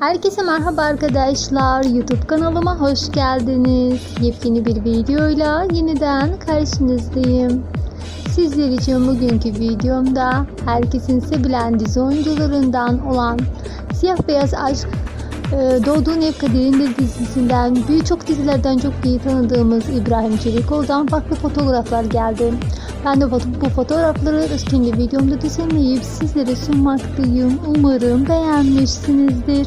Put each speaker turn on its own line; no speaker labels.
Herkese merhaba arkadaşlar. YouTube kanalıma hoş geldiniz. Yepyeni bir videoyla yeniden karşınızdayım. Sizler için bugünkü videomda herkesin sevilen dizi oyuncularından olan Siyah Beyaz Aşk e, Doğduğun Ev Kaderinde dizisinden birçok dizilerden çok iyi tanıdığımız İbrahim Çelikoğlu'dan farklı fotoğraflar geldi. Ben de bu fotoğrafları kendi videomda düzenleyip sizlere sunmaktayım. Umarım beğenmişsinizdir.